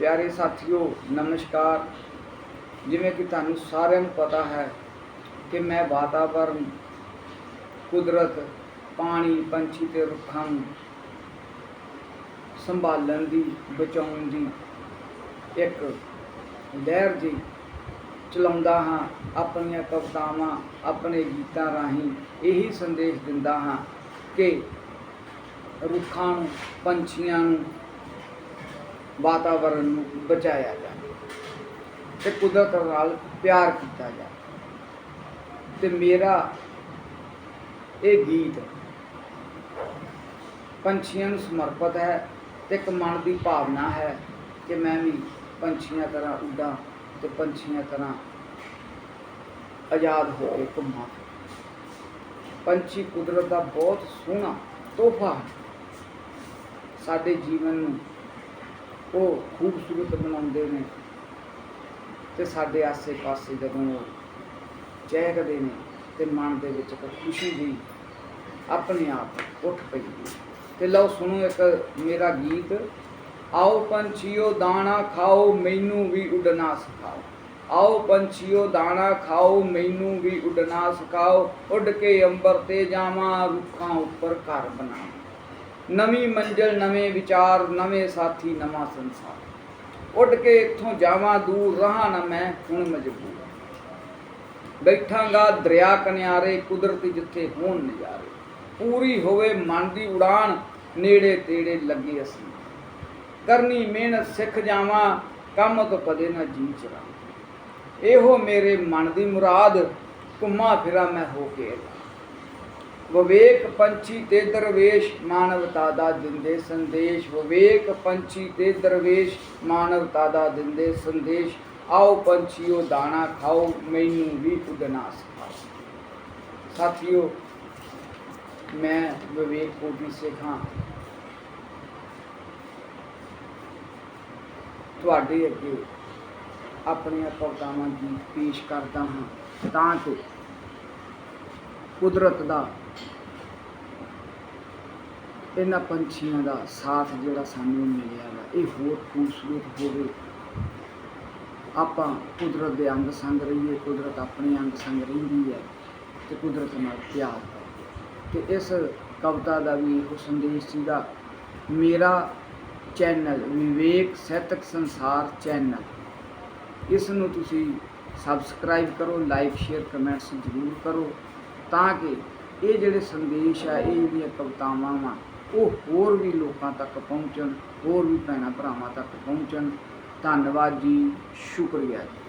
ਪਿਆਰੇ ਸਾਥੀਓ, ਨਮਸਕਾਰ। ਜਿਵੇਂ ਕਿ ਤੁਹਾਨੂੰ ਸਾਰਿਆਂ ਨੂੰ ਪਤਾ ਹੈ ਕਿ ਮੈਂ ਵਾਤਾਵਰਨ, ਕੁਦਰਤ, ਪਾਣੀ, ਪੰਛੀ ਤੇ ਰੁੱਖਾਂ ਨੂੰ ਸੰਭਾਲਣ ਦੀ, ਬਚਾਉਣ ਦੀ ਇੱਕ ਲਹਿਰ ਜੀ ਚਲਾਉਂਦਾ ਹਾਂ, ਆਪਣੀਆਂ ਕਵਿਤਾਵਾਂ, ਆਪਣੇ ਗੀਤਾਂ ਰਾਹੀਂ ਇਹੀ ਸੰਦੇਸ਼ ਦਿੰਦਾ ਹਾਂ ਕਿ ਰੁੱਖਾਂ ਨੂੰ, ਪੰਛੀਆਂ ਨੂੰ ਵਾਤਾਵਰਣ ਨੂੰ ਬਚਾਇਆ ਜਾਵੇ ਤੇ ਕੁਦਰਤ ਨਾਲ ਪਿਆਰ ਕੀਤਾ ਜਾਵੇ। ਤੇ ਮੇਰਾ ਇਹ ਗੀਤ ਪੰਛੀਆਂ ਨੂੰ ਸਮਰਪਿਤ ਹੈ ਤੇ ਇੱਕ ਮਨ ਦੀ ਭਾਵਨਾ ਹੈ ਕਿ ਮੈਂ ਵੀ ਪੰਛੀਆਂ ਤਰ੍ਹਾਂ ਉੱਡਾਂ ਤੇ ਪੰਛੀਆਂ ਤਰ੍ਹਾਂ ਆਜ਼ਾਦ ਹੋ ਕੇ ਘੁੰਮਾਂ। ਪੰਛੀ ਕੁਦਰਤ ਦਾ ਬਹੁਤ ਸੋਹਣਾ ਤੋਹਫਾ ਹੈ। ਸਾਡੇ ਜੀਵਨ ਨੂੰ ਉਹ ਖੂਬਸੂਰਤ ਬਣਾਉਂਦੇ ਨੇ ਤੇ ਸਾਡੇ ਆਸੇ-ਪਾਸੇ ਜਦੋਂ ਉਹ ਚਹਿਕਦੇ ਨੇ ਤੇ ਮਨ ਦੇ ਵਿੱਚ ਇੱਕ ਖੁਸ਼ੀ ਦੀ ਆਪਣੇ ਆਪ ਉੱਠ ਪਈ ਤੇ ਲਓ ਸੁਣੋ ਇੱਕ ਮੇਰਾ ਗੀਤ, ਆਓ ਪੰਛੀਓ ਦਾਣਾ ਖਾਓ, ਮੈਨੂੰ ਵੀ ਉੱਡਣਾ ਸਿਖਾਓ। ਆਓ ਪੰਛੀਓ ਦਾਣਾ ਖਾਓ, ਮੈਨੂੰ ਵੀ ਉੱਡਣਾ ਸਿਖਾਓ। ਉੱਡ ਕੇ ਅੰਬਰ ਤੇ ਜਾਵਾਂ, ਰੁੱਖਾਂ ਉੱਪਰ ਘਰ ਬਣਾਵਾਂ। ਨਵੀਂ ਮੰਜ਼ਲ, ਨਵੇਂ ਵਿਚਾਰ, ਨਵੇਂ ਸਾਥੀ, ਨਵਾਂ ਸੰਸਾਰ। ਉੱਡ ਕੇ ਇੱਥੋਂ ਜਾਵਾਂ, ਦੂਰ ਰਹਾ ਨਾ ਮੈਂ, ਹੁਣ ਮਜਬੂਰ ਬੈਠਾਂਗਾ ਦਰਿਆ ਕਿਨਾਰੇ, ਕੁਦਰਤੀ ਜਿੱਥੇ ਹੋਣ ਨਜ਼ਾਰੇ। ਪੂਰੀ ਹੋਵੇ ਮਨ ਦੀ ਉਡਾਨ ਨੇੜੇ ਤੇੜੇ ਲੱਗੇ ਅਸੀਂ। ਕਰਨੀ ਮਿਹਨਤ, ਸਿੱਖ ਜਾਵਾਂ, ਕੰਮ ਤੋਂ ਕਦੇ ਨਾ ਜੀ ਚਲਾ ਇਹੋ ਮੇਰੇ ਮਨ ਦੀ ਮੁਰਾਦ, ਘੁੰਮਾ ਫਿਰਾਂ ਮੈਂ ਹੋ ਕੇ ਵਿਵੇਕ ਪੰਛੀ ਤੇ ਦਰਵੇਸ਼ ਮਾਨਵਤਾ ਦਾ ਦਿੰਦੇ ਸੰਦੇਸ਼। ਵਿਵੇਕ ਪੰਛੀ ਤੇ ਦਰਵੇਸ਼ ਮਾਨਵਤਾ ਦਾ ਦਿੰਦੇ ਸੰਦੇਸ਼। ਆਓ ਪੰਛੀਓ, ਦਾਣਾ ਖਾਓ, ਮੈਨੂੰ ਵੀ ਉੱਡਣਾ ਸਿਖਾਓ। ਸਾਥੀਓ, ਮੈਂ ਵਿਵੇਕ ਕੋਟੀ ਸਿੱਖਾਂ। ਤੁਹਾਡੇ ਅੱਗੇ ਆਪਣੀਆਂ ਕਵਿਤਾਵਾਂ ਦੀ ਪੇਸ਼ ਕਰਦਾ ਹਾਂ ਤਾਂ ਕਿ ਕੁਦਰਤ ਦਾ ਇਹਨਾਂ ਪੰਛੀਆਂ ਦਾ ਸਾਥ ਜਿਹੜਾ ਸਾਨੂੰ ਮਿਲਿਆ ਵਾ, ਇਹ ਹੋਰ ਖੂਬਸੂਰਤ ਹੋਵੇ। ਆਪਾਂ ਕੁਦਰਤ ਦੇ ਅੰਗ ਸੰਗ ਰਹੀਏ, ਕੁਦਰਤ ਆਪਣੇ ਅੰਗ ਸੰਗ ਰਹਿੰਦੀ ਹੈ ਤੇ ਕੁਦਰਤ ਨਾਲ ਪਿਆਰ ਕਰੀਏ ਤੇ ਇਸ ਕਵਿਤਾ ਦਾ ਵੀ ਇਹੋ ਸੰਦੇਸ਼ ਸੀਗਾ, ਮੇਰਾ ਚੈਨਲ ਵਿਵੇਕ ਸਾਹਿਤਕ ਸੰਸਾਰ ਚੈਨਲ। ਇਸ ਨੂੰ ਤੁਸੀਂ ਸਬਸਕ੍ਰਾਈਬ ਕਰੋ ਲਾਈਕ ਸ਼ੇਅਰ ਕਮੈਂਟਸ ਜ਼ਰੂਰ ਕਰੋ ਤਾਂ ਕਿ ਇਹ ਜਿਹੜੇ ਸੰਦੇਸ਼ ਆ, ਇਹ ਜਿਹੜੀਆਂ ਕਵਿਤਾਵਾਂ ਵਾ ਉਹ ਹੋਰ ਵੀ ਲੋਕਾਂ ਤੱਕ ਪਹੁੰਚਣ, ਹੋਰ ਵੀ ਭੈਣਾਂ ਭਰਾਵਾਂ ਤੱਕ ਪਹੁੰਚਣ। ਧੰਨਵਾਦ ਜੀ, ਸ਼ੁਕਰੀਆ ਜੀ।